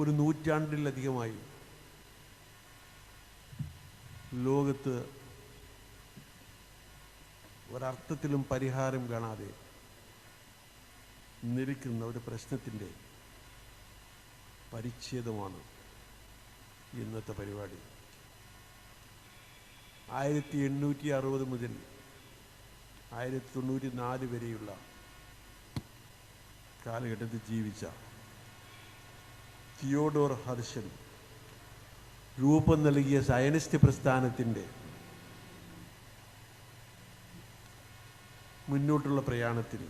ഒരു നൂറ്റാണ്ടിലധികമായി ലോകത്ത് ഒരർത്ഥത്തിലും പരിഹാരം കാണാതെ നിൽക്കുന്ന ഒരു പ്രശ്നത്തിന്റെ പരിച്ഛേദമാണ് ഇന്നത്തെ പരിപാടി. ആയിരത്തി എണ്ണൂറ്റി അറുപത് മുതൽ ആയിരത്തി തൊണ്ണൂറ്റി നാല് വരെയുള്ള കാലഘട്ടത്തിൽ ജീവിച്ച തിയോഡോർ ഹർഷൻ രൂപം നൽകിയ സയനിസ്റ്റ് പ്രസ്ഥാനത്തിന്റെ മുന്നോട്ടുള്ള പ്രയാണത്തിൽ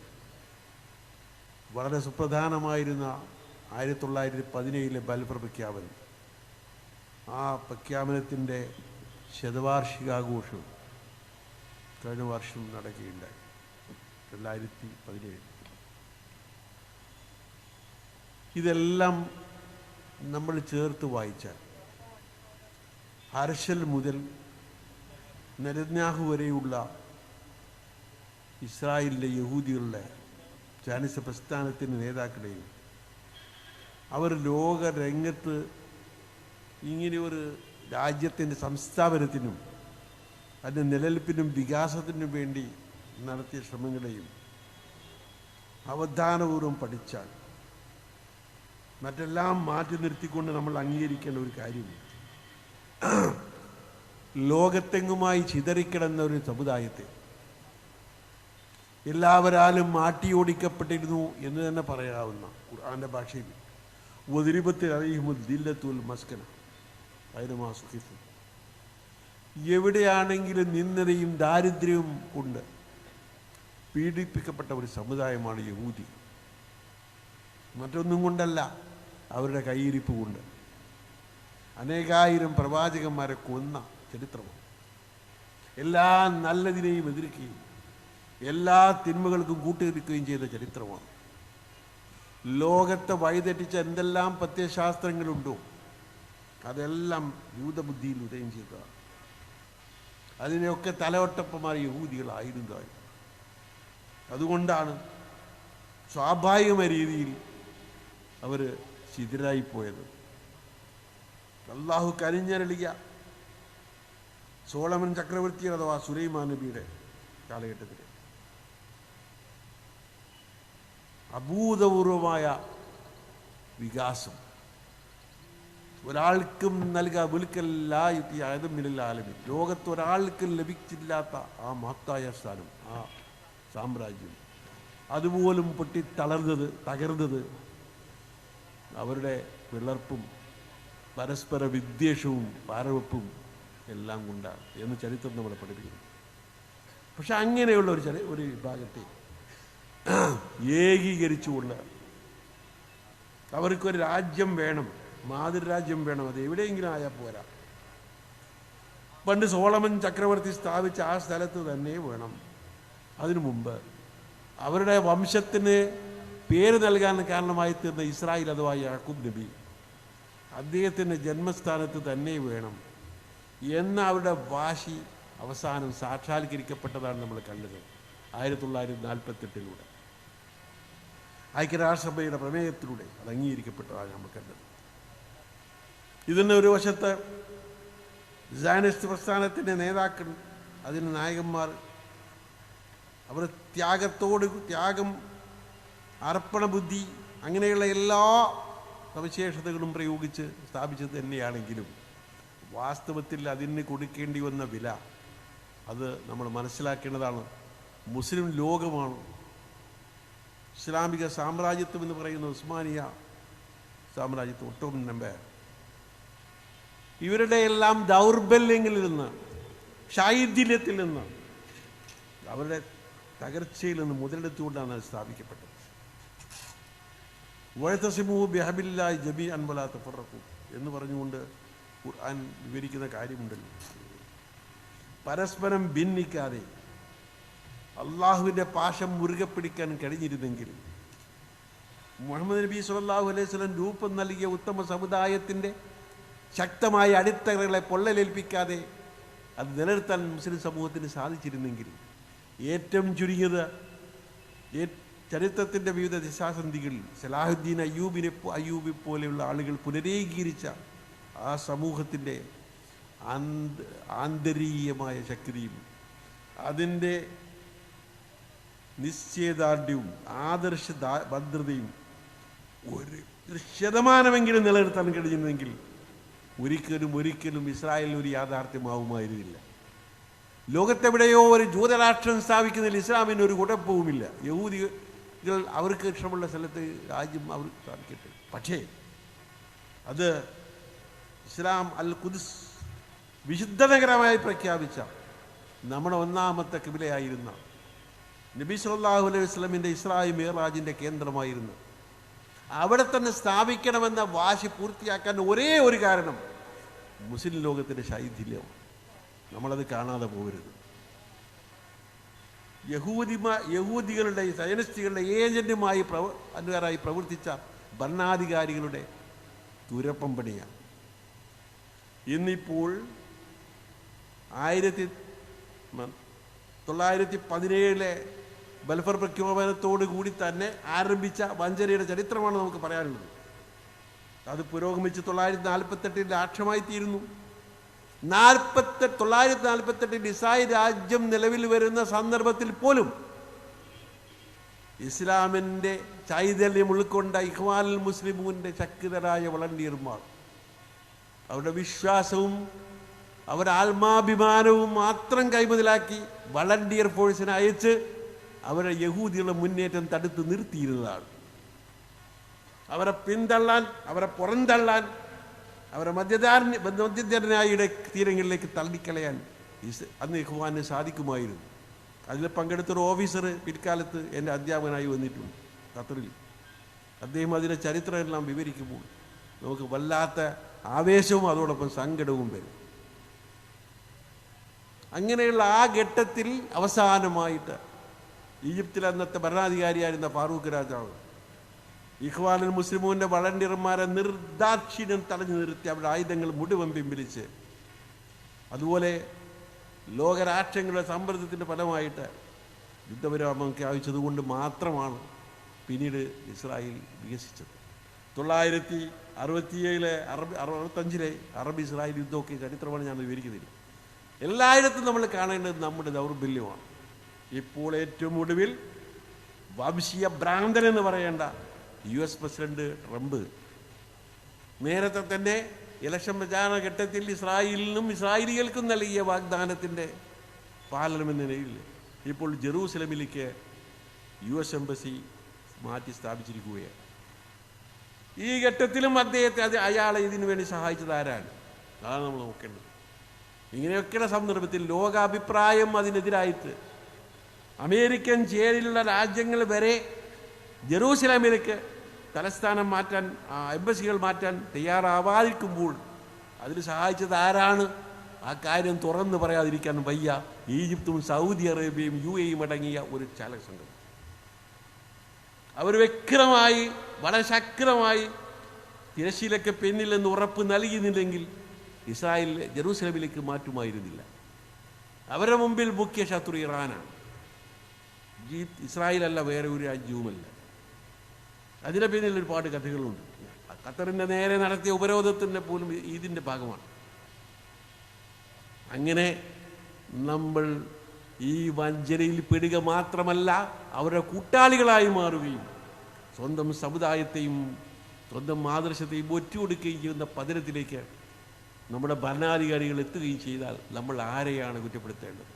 വളരെ സുപ്രധാനമായിരുന്ന ആയിരത്തി തൊള്ളായിരത്തി പതിനേഴിലെ ബൽഫർ പ്രഖ്യാപനം. ആ പ്രഖ്യാപനത്തിന്റെ ശതവാർഷികാഘോഷം കഴിഞ്ഞ വർഷം നടക്കുകയുണ്ടായി രണ്ടായിരത്തി പതിനേഴ് ഇതെല്ലാം നമ്മൾ ചേർത്ത് വായിച്ചാൽ ഹർഷൽ മുതൽ നരജ്ഞാഹു വരെയുള്ള ഇസ്രായേലിലെ യഹൂദികളുടെ ചാനിസ പ്രസ്ഥാനത്തിന്റെ നേതാക്കളെയും അവർ ലോകരംഗത്ത് ഇങ്ങനെ ഒരു രാജ്യത്തിന്റെ സംസ്ഥാപനത്തിനും അതിന്റെ നിലനിൽപ്പിനും വികാസത്തിനും വേണ്ടി നടത്തിയ ശ്രമങ്ങളെയും അവധാനപൂർവം പഠിച്ചാൽ മറ്റെല്ലാം മാറ്റി നിർത്തിക്കൊണ്ട് നമ്മൾ അംഗീകരിക്കേണ്ട ഒരു കാര്യമുണ്ട് ലോകത്തെങ്ങുമായി ചിതറിക്കിടന്ന ഒരു സമുദായത്തെ എല്ലാവരാലും മാട്ടിയോടിക്കപ്പെട്ടിരുന്നു എന്ന് തന്നെ പറയാവുന്ന ഖുർആന്റെ ഭാഷയിൽ. ഒതിരുപത്തിൽ അറിയുമ്പോൾ ദില്ലത്തുൽ മസ്കന. മാസുഖിഫ് എവിടെയാണെങ്കിലും നിന്നതയും ദാരിദ്ര്യവും കൊണ്ട് പീഡിപ്പിക്കപ്പെട്ട ഒരു സമുദായമാണ് യഹൂദി. മറ്റൊന്നും കൊണ്ടല്ല. അവരുടെ കൈയിരിപ്പ് കൊണ്ട് അനേകായിരം പ്രവാചകന്മാരെ കൊന്ന ചരിത്രമാണ്. എല്ലാ നല്ലതിനെയും എതിർക്കുകയും എല്ലാ തിന്മകൾക്കും കൂട്ടിയിരിക്കുകയും ചെയ്ത ചരിത്രമാണ്. ലോകത്തെ വഴിതെറ്റിച്ച എന്തെല്ലാം പ്രത്യശാസ്ത്രങ്ങളുണ്ടോ അതെല്ലാം യൂതബുദ്ധിയിൽ ഉദയം ചെയ്തതാണ്. അതിനെയൊക്കെ തലവട്ടപ്പന്മാർ യഹൂദികളായിരുന്നതായി. അതുകൊണ്ടാണ് സ്വാഭാവികമായ രീതിയിൽ അവർ ശിഥിരായിപ്പോയത് അള്ളാഹു കരിഞ്ഞരളിയ സോളമൻ ചക്രവർത്തി അഥവാ സുലൈമാൻ നബിയുടെ കാലഘട്ടത്തിൽ അഭൂതപൂർവമായ വികാസം. ഒരാൾക്കും നൽകാ ആലമി ലോകത്ത് ഒരാൾക്കും ലഭിച്ചില്ലാത്ത ആ മഹത്തായ സ്ഥാനം ആ സാമ്രാജ്യം. അതുപോലും പൊട്ടി തളർന്നത് തകർന്നത് അവരുടെ വിളർപ്പും പരസ്പര വിദ്വേഷവും പാരവെപ്പും എല്ലാം കൊണ്ടാണ് എന്ന് ചരിത്രം നമ്മളെ പഠിപ്പിക്കുന്നു. പക്ഷെ അങ്ങനെയുള്ള ഒരു ചരി ഒരു വിഭാഗത്തെ ഏകീകരിച്ചുകൊണ്ട് അവർക്കൊരു രാജ്യം വേണം മാതൃരാജ്യം വേണം അത് എവിടെയെങ്കിലും ആയാൽ പോരാ. പണ്ട് സോളമൻ ചക്രവർത്തി സ്ഥാപിച്ച ആ സ്ഥലത്ത് തന്നെ വേണം. അതിനു മുമ്പ് അവരുടെ വംശത്തിന് പേര് നൽകാൻ കാരണമായി തീർന്ന ഇസ്രായേൽ അഥവാ യാക്കൂബ് നബി അദ്ദേഹത്തിന്റെ ജന്മസ്ഥാനത്ത് തന്നെ വേണം എന്ന അവരുടെ വാശി അവസാനം സാക്ഷാത്കരിക്കപ്പെട്ടതാണ് നമ്മൾ കണ്ടത് ആയിരത്തി തൊള്ളായിരത്തി നാൽപ്പത്തെട്ടിലൂടെ ഐക്യരാഷ്ട്രസഭയുടെ പ്രമേയത്തിലൂടെ അത് അംഗീകരിക്കപ്പെട്ടതാണ് നമ്മൾ കണ്ടത്. ഇതിന് ഒരു വശത്ത് സാനിസ്റ്റ് പ്രസ്ഥാനത്തിന്റെ നേതാക്കൾ അതിന് നായകന്മാർ അവർ ത്യാഗത്തോട് ത്യാഗം അർപ്പണ ബുദ്ധി അങ്ങനെയുള്ള എല്ലാ സവിശേഷതകളും പ്രയോഗിച്ച് സ്ഥാപിച്ചത് തന്നെയാണെങ്കിലും വാസ്തവത്തിൽ അതിന് കൊടുക്കേണ്ടി വന്ന വില അത് നമ്മൾ മനസ്സിലാക്കേണ്ടതാണ്. മുസ്ലിം ലോകമാണ്. ഇസ്ലാമിക സാമ്രാജ്യത്വം എന്ന് പറയുന്ന ഉസ്മാനിയ സാമ്രാജ്യത്വം ഒട്ടോമൻ നമ്പർ. ഇവരുടെ എല്ലാം ദൗർബല്യങ്ങളിൽ നിന്ന് ശൈഥില്യത്തിൽ നിന്ന് അവരുടെ തകർച്ചയിൽ നിന്ന് മുതലെടുത്തുകൊണ്ടാണ് സ്ഥാപിക്കപ്പെട്ടത്. ജബി എന്ന് പറഞ്ഞുകൊണ്ട് ഖുർആൻ വിവരിക്കുന്ന കാര്യമുണ്ടല്ലോ. പരസ്പരം ഭിന്നിക്കാതെ അള്ളാഹുവിന്റെ പാശം മുറുകെ പിടിക്കാൻ കഴിഞ്ഞിരുന്നെങ്കിൽ മുഹമ്മദ് നബി സുല്ലാഹു അലൈഹി വസല്ലം രൂപം നൽകിയ ഉത്തമ സമുദായത്തിന്റെ ശക്തമായ അടിത്തറകളെ പൊള്ളലേൽപ്പിക്കാതെ അത് നിലനിർത്താൻ മുസ്ലിം സമൂഹത്തിന് സാധിച്ചിരുന്നെങ്കിൽ ഏറ്റവും ചുരുങ്ങിയത് ചരിത്രത്തിന്റെ വിവിധ ദിശാസന്ധികളിൽ സലാഹുദ്ദീൻ അയ്യൂബിനെ അയ്യൂബി പോലെയുള്ള ആളുകൾ പുനരേകീകരിച്ച ആ സമൂഹത്തിന്റെ ആന്ത ആന്തരീയമായ ശക്തിയും അതിന്റെ നിശ്ചയദാർഢ്യവും ആദർശ ഭദ്രതയും ഒരു ശതമാനമെങ്കിലും നിലനിർത്താൻ കഴിഞ്ഞിരുന്നെങ്കിൽ ഒരിക്കലും ഒരിക്കലും ഇസ്രായേൽ ഒരു യാഥാർത്ഥ്യമാവുമായിരുന്നില്ല. ലോകത്തെവിടെയോ ഒരു ജൂതരാഷ്ട്രം സ്ഥാപിക്കുന്നതിൽ ഇസ്ലാമിന് ഒരു കുഴപ്പവുമില്ല. യഹൂദികൾ അവർക്ക് ഇഷ്ടമുള്ള സ്ഥലത്ത് രാജ്യം അവർ സ്ഥാപിക്കട്ടെ പക്ഷേ അത് ഇസ്ലാം അൽ കുദുസ് വിശുദ്ധ നഗരമായി പ്രഖ്യാപിച്ച നമ്മുടെ ഒന്നാമത്തെ കിബിലയായിരുന്ന നബി സല്ലല്ലാഹു അലൈഹി വസ്ലമിന്റെ ഇസ്രായി മേറാജിന്റെ കേന്ദ്രമായിരുന്നു. അവിടെ തന്നെ സ്ഥാപിക്കണമെന്ന വാശി പൂർത്തിയാക്കാൻ ഒരേ ഒരു കാരണം മുസ്ലിം ലോകത്തിന്റെ ശൈഥില്യമാണ്. നമ്മളത് കാണാതെ പോകരുത്. യഹൂദിമ യഹൂദികളുടെ സയനിസ്റ്റുകളുടെ ഏജന്റുമായി പ്രവ അനുകാരായി പ്രവർത്തിച്ച ഭരണാധികാരികളുടെ തുരപ്പം പണിയാണ് ഇന്നിപ്പോൾ ആയിരത്തി തൊള്ളായിരത്തി പതിനേഴിലെ ബൽഫർ പ്രഖ്യാപനത്തോടു കൂടി തന്നെ ആരംഭിച്ച വഞ്ചനയുടെ ചരിത്രമാണ് നമുക്ക് പറയാനുള്ളത്. അത് പുരോഗമിച്ച് തൊള്ളായിരത്തി നാൽപ്പത്തെട്ടിൽ ആക്ഷമായി തീരുന്നു നാൽപ്പത്തെ തൊള്ളായിരത്തി നാൽപ്പത്തെട്ട് ഡിസായി രാജ്യം നിലവിൽ വരുന്ന സന്ദർഭത്തിൽ പോലും ഇസ്ലാമിന്റെ ചൈതന്യം ഉൾക്കൊണ്ട ഇഖ്വാൽ മുസ്ലിമൂന്റെ ശക്തരായ വളണ്ടിയർമാർ. അവരുടെ വിശ്വാസവും അവരുടെ ആത്മാഭിമാനവും മാത്രം കൈമുതലാക്കി വളണ്ടിയർ ഫോഴ്സിനെ അയച്ച് അവരെ യഹൂദികളുടെ മുന്നേറ്റം തടുത്ത് നിർത്തിയിരുന്നതാണ്. അവരെ പിന്തള്ളാൻ അവരെ പുറന്തള്ളാൻ അവരെ മദ്യധാരണ മധ്യധാരണായിയുടെ തീരങ്ങളിലേക്ക് തള്ളിക്കളയാൻ അന്ന് ഇഹ്വാന് സാധിക്കുമായിരുന്നു. അതിൽ പങ്കെടുത്തൊരു ഓഫീസർ പിൽക്കാലത്ത് എന്റെ അധ്യാപകനായി വന്നിട്ടുണ്ട് ഖത്തറിൽ. അദ്ദേഹം അതിന്റെ ചരിത്രമെല്ലാം വിവരിക്കുമ്പോൾ നമുക്ക് വല്ലാത്ത ആവേശവും അതോടൊപ്പം സങ്കടവും വരും. അങ്ങനെയുള്ള ആ ഘട്ടത്തിൽ അവസാനമായിട്ട് ഈജിപ്തിൽ അന്നത്തെ ഭരണാധികാരിയായിരുന്ന ഫാറൂഖ് രാജാവ് ഇഖ്വാനുൽ മുസ്ലിമൂന്റെ വളണ്ടിയർമാരെ നിർദാക്ഷിണ്യം തടഞ്ഞു നിർത്തി അവരുടെ ആയുധങ്ങൾ മുഴുവൻ പിൻവലിച്ച് അതുപോലെ ലോകരാഷ്ട്രങ്ങളുടെ സമ്മർദ്ദത്തിന്റെ ഫലമായിട്ട് യുദ്ധവിരാമം ആവശ്യതുകൊണ്ട് മാത്രമാണ് പിന്നീട് ഇസ്രായേൽ വികസിച്ചത്. തൊള്ളായിരത്തി അറുപത്തിയേഴിലെ അറബി അറുപത്തഞ്ചിലെ അറബ് ഇസ്രായേൽ യുദ്ധമൊക്കെ ചരിത്രമാണ് ഞാൻ വിവരിക്കുന്നില്ല എല്ലായിടത്തും നമ്മൾ കാണേണ്ടത് നമ്മുടെ ദൗർബല്യമാണ്. ഇപ്പോൾ ഏറ്റവും ഒടുവിൽ വംശീയ ഭ്രാന്തൻ എന്ന് പറയേണ്ട യു എസ് പ്രസിഡന്റ് ട്രംപ്. നേരത്തെ തന്നെ ഇലക്ഷൻ പ്രചാരണ ഘട്ടത്തിൽ ഇസ്രായേലിനും ഇസ്രായേലികൾക്കും നൽകിയ വാഗ്ദാനത്തിന്റെ പാലനമെന്ന നിലയിൽ ഇപ്പോൾ ജെറൂസലമിലേക്ക് യു എസ് എംബസി മാറ്റി സ്ഥാപിച്ചിരിക്കുകയാണ്. ഈ ഘട്ടത്തിലും അദ്ദേഹത്തെ അത് അയാളെ ഇതിനു വേണ്ടി സഹായിച്ചത് ആരാണ്? അതാണ് നമ്മൾ നോക്കേണ്ടത്. ഇങ്ങനെയൊക്കെയുള്ള സന്ദർഭത്തിൽ ലോകാഭിപ്രായം അതിനെതിരായിട്ട് അമേരിക്കൻ ചേരിലുള്ള രാജ്യങ്ങൾ വരെ ജെറൂസലേമിലേക്ക് തലസ്ഥാനം മാറ്റാൻ എംബസികൾ മാറ്റാൻ തയ്യാറാവാതിരിക്കുമ്പോൾ അതിന് സഹായിച്ചത് ആരാണ്? ആ കാര്യം തുറന്നു പറയാതിരിക്കാൻ വയ്യ. ഈജിപ്തും സൗദി അറേബ്യയും യു എയും അടങ്ങിയ ഒരു ചാലക സംഘം. അവർ വ്യക്തമായി വളരെ ശക്തമായി തിരശ്ശീലൊക്കെ പിന്നില്ലെന്ന് ഉറപ്പ് നൽകിയിരുന്നില്ലെങ്കിൽ ഇസ്രായേൽ ജെറൂസലമിലേക്ക് മാറ്റുമായിരുന്നില്ല. അവരുടെ മുമ്പിൽ മുഖ്യ ശത്രു ഇറാനാണ് ഇസ്രായേലല്ല വേറെ ഒരു രാജ്യവുമല്ല. അതിന്റെ പിന്നിൽ ഒരുപാട് കഥകളുണ്ട്. ഖത്തറിന്റെ നേരെ നടത്തിയ ഉപരോധത്തിന്റെ പോലും ഇതിന്റെ ഭാഗമാണ്. അങ്ങനെ നമ്മൾ ഈ വഞ്ചനയിൽ പെടുക മാത്രമല്ല അവരുടെ കൂട്ടാളികളായി മാറുകയും സ്വന്തം സമുദായത്തെയും സ്വന്തം ആദർശത്തെയും ഒറ്റുകൊടുക്കുകയും ചെയ്യുന്ന പതനത്തിലേക്ക് നമ്മുടെ ഭരണാധികാരികൾ എത്തുകയും ചെയ്താൽ നമ്മൾ ആരെയാണ് കുറ്റപ്പെടുത്തേണ്ടത്?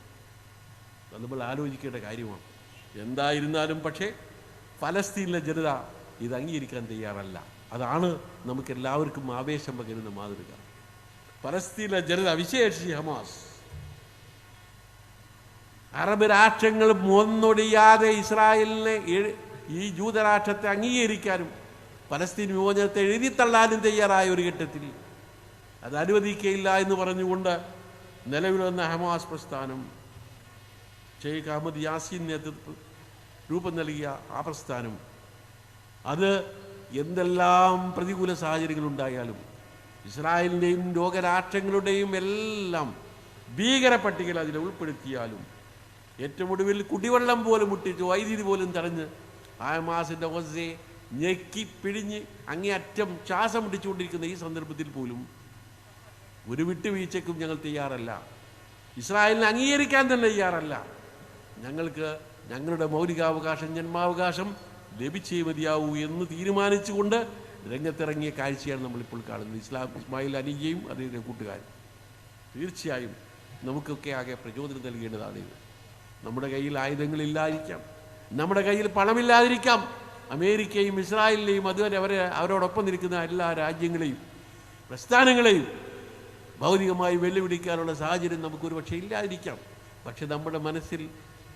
നമ്മൾ ആലോചിക്കേണ്ട കാര്യമാണ്. എന്തായിരുന്നാലും പക്ഷേ ഫലസ്തീനിലെ ജനത ഇത് അംഗീകരിക്കാൻ തയ്യാറല്ല. അതാണ് നമുക്കെല്ലാവർക്കും ആവേശം പകരുന്ന മാതൃക. പലസ്തീന ജനത വിശേഷിച്ച് ഹമാസ്. അറബ് രാഷ്ട്രങ്ങൾ ഒന്നൊടിയാതെ ഇസ്രായേലിനെ ഈ ജൂതരാഷ്ട്രത്തെ അംഗീകരിക്കാനും പലസ്തീൻ വിമോചനത്തെ എഴുതിത്തള്ളാനും തയ്യാറായ ഒരു ഘട്ടത്തിൽ അത് അനുവദിക്കയില്ല എന്ന് പറഞ്ഞുകൊണ്ട് നിലവിൽ വന്ന ഹമാസ് പ്രസ്ഥാനം ഷെയ്ഖ് അഹമ്മദ് യാസീൻ നേതൃത്വം രൂപം നൽകിയ ആ പ്രസ്ഥാനം അത് എന്തെല്ലാം പ്രതികൂല സാഹചര്യങ്ങളുണ്ടായാലും ഇസ്രായേലിന്റെയും ലോകരാഷ്ട്രങ്ങളുടെയും എല്ലാം ഭീകര പട്ടികയിൽ അതിൽ ഉൾപ്പെടുത്തിയാലും ഏറ്റവും ഒടുവിൽ കുടിവെള്ളം പോലും മുട്ടിച്ച് വൈദ്യുതി പോലും തടഞ്ഞ് ആ മാസിന്റെ ഒസയെ ഞെക്കി പിഴിഞ്ഞ് അങ്ങേയറ്റം ശ്വാസം പിടിച്ചുകൊണ്ടിരിക്കുന്ന ഈ സന്ദർഭത്തിൽ പോലും ഒരു വിട്ടുവീഴ്ചയ്ക്കും ഞങ്ങൾ തയ്യാറല്ല. ഇസ്രായേലിനെ അംഗീകരിക്കാൻ തന്നെ തയ്യാറല്ല. ഞങ്ങൾക്ക് ഞങ്ങളുടെ മൗലികാവകാശം ജന്മാവകാശം ലഭിച്ചേ മതിയാവൂ എന്ന് തീരുമാനിച്ചുകൊണ്ട് രംഗത്തിറങ്ങിയ കാഴ്ചയാണ് നമ്മളിപ്പോൾ കാണുന്നത്. ഇസ്ലാം ഇസ്മായിൽ അനിയയും അദ്ദേഹത്തെ കൂട്ടുകാരും തീർച്ചയായും നമുക്കൊക്കെ ആകെ പ്രചോദനം നൽകേണ്ടതാണ് ഇത്. നമ്മുടെ കയ്യിൽ ആയുധങ്ങളില്ലായിരിക്കാം. നമ്മുടെ കയ്യിൽ പണമില്ലാതിരിക്കാം. അമേരിക്കയും ഇസ്രായേലിനെയും അതുവരെ അവരെ അവരോടൊപ്പം നിൽക്കുന്ന എല്ലാ രാജ്യങ്ങളെയും പ്രസ്ഥാനങ്ങളെയും ഭൗതികമായി വെല്ലുവിളിക്കാനുള്ള സാഹചര്യം നമുക്കൊരു പക്ഷേ ഇല്ലാതിരിക്കാം. പക്ഷെ നമ്മുടെ മനസ്സിൽ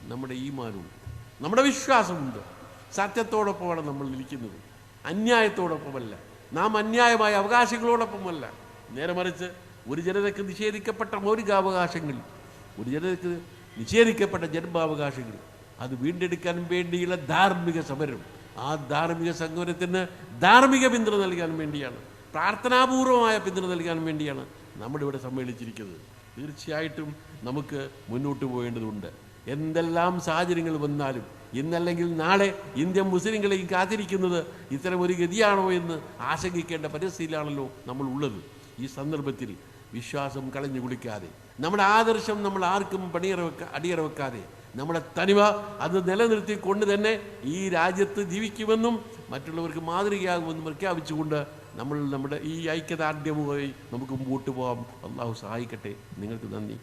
നമ്മുടെ ഈമാനുണ്ട്. നമ്മുടെ വിശ്വാസമുണ്ട്. സത്യത്തോടൊപ്പമാണ് നമ്മൾ നിൽക്കുന്നത്. അന്യായത്തോടൊപ്പമല്ല. നാം അന്യായമായ അവകാശങ്ങളോടൊപ്പമല്ല. നേരെ മറിച്ച് ഒരു ജനതയ്ക്ക് നിഷേധിക്കപ്പെട്ട മൗലികാവകാശങ്ങൾ ഒരു ജനതയ്ക്ക് നിഷേധിക്കപ്പെട്ട ജന്മാവകാശങ്ങൾ അത് വീണ്ടെടുക്കാൻ വേണ്ടിയുള്ള ധാർമ്മിക സമരം ആ ധാർമ്മിക സമരത്തിന് ധാർമ്മിക പിന്തുണ നൽകാൻ വേണ്ടിയാണ് പ്രാർത്ഥനാപൂർവമായ പിന്തുണ നൽകാൻ വേണ്ടിയാണ് നമ്മളിവിടെ സമ്മേളിച്ചിരിക്കുന്നത്. തീർച്ചയായിട്ടും നമുക്ക് മുന്നോട്ട് പോകേണ്ടതുണ്ട്. എന്തെല്ലാം സാഹചര്യങ്ങൾ വന്നാലും ഇന്നല്ലെങ്കിൽ നാളെ ഇന്ത്യൻ മുസ്ലിങ്ങളെയും കാത്തിരിക്കുന്നത് ഇത്തരം ഒരു ഗതിയാണോ എന്ന് ആശങ്കിക്കേണ്ട പരിസ്ഥിതിയിലാണല്ലോ നമ്മൾ ഉള്ളത് ഈ സന്ദർഭത്തിൽ വിശ്വാസം കളഞ്ഞു കുളിക്കാതെ നമ്മുടെ ആദർശം നമ്മൾ ആർക്കും പണിയറ വെക്ക അടിയറ വെക്കാതെ നമ്മുടെ തനിമ അത് നിലനിർത്തിക്കൊണ്ട് തന്നെ ഈ രാജ്യത്ത് ജീവിക്കുമെന്നും മറ്റുള്ളവർക്ക് മാതൃകയാകുമെന്നും പ്രഖ്യാപിച്ചുകൊണ്ട് നമ്മൾ നമ്മുടെ ഈ ഐക്യദാർഢ്യമായി നമുക്ക് മുമ്പോട്ട് പോകാം. അള്ളാഹു സഹായിക്കട്ടെ. നിങ്ങൾക്ക് നന്ദി.